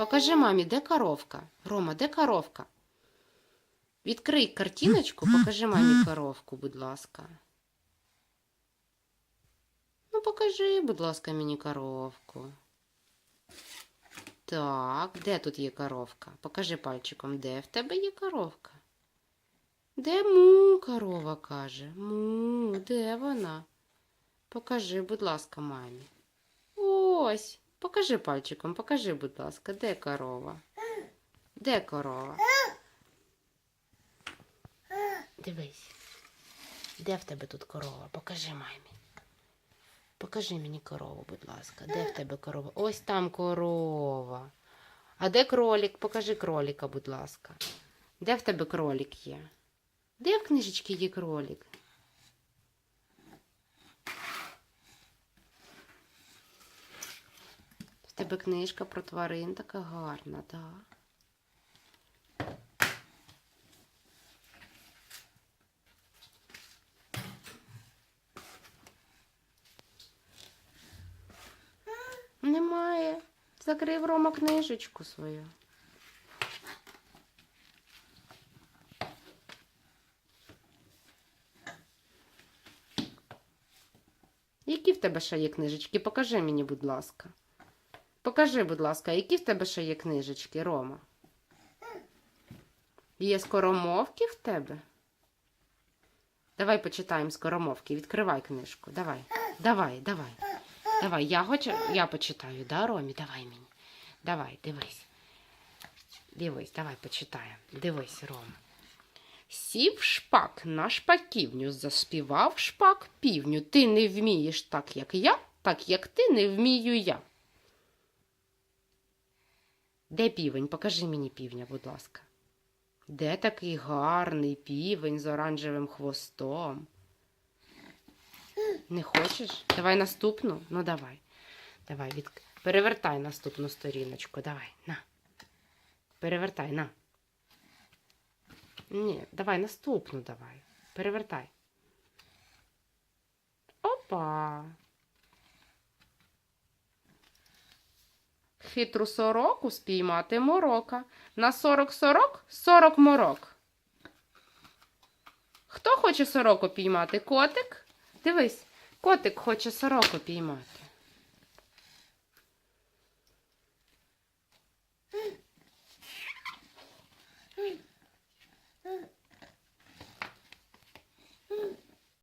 Покажи мамі, де коровка? Рома, де коровка? Відкрий картиночку, покажи мамі коровку, будь ласка. Ну, покажи, будь ласка, мені коровку. Так, де тут є коровка? Покажи пальчиком, де в тебе є коровка? Де му корова каже? Му, де вона? Покажи, будь ласка, мамі. Ось. Покажи пальчиком, покажи, будь ласка, де корова? Де корова? Дивись. Де в тебе тут корова? Покажи мамі. Покажи мені корову, будь ласка. Де в тебе корова? Ось там корова. А де кролік? Покажи кроліка, будь ласка. Де в тебе кролік є? Де в книжечці є кролік? Тебе книжка про тварин така гарна, так? Немає. Закрив Рома книжечку свою. Які в тебе ще є книжечки? Покажи мені, будь ласка. Покажи, будь ласка, які в тебе ще є книжечки, Рома? Є скоромовки в тебе? Давай почитаємо скоромовки. Відкривай книжку. Давай. Давай, давай. Давай, я хочу, я почитаю, да, Ромі? Давай мені. Давай, дивись. Дивись, давай почитаємо. Дивись, Рома. Сів шпак на шпаківню, заспівав шпак півню. Ти не вмієш так, як я, так як ти не вмію я. Де півень? Покажи мені півня, будь ласка. Де такий гарний півень з оранжевим хвостом? Не хочеш? Давай наступну? Ну давай. Давай, від... перевертай наступну сторіночку. Давай, на. Перевертай, на. Ні, давай наступну давай. Перевертай. Опа. Хитру сороку спіймати морока. На сорок сорок сорок морок. Хто хоче сороку піймати? Котик? Дивись, котик хоче сороку піймати.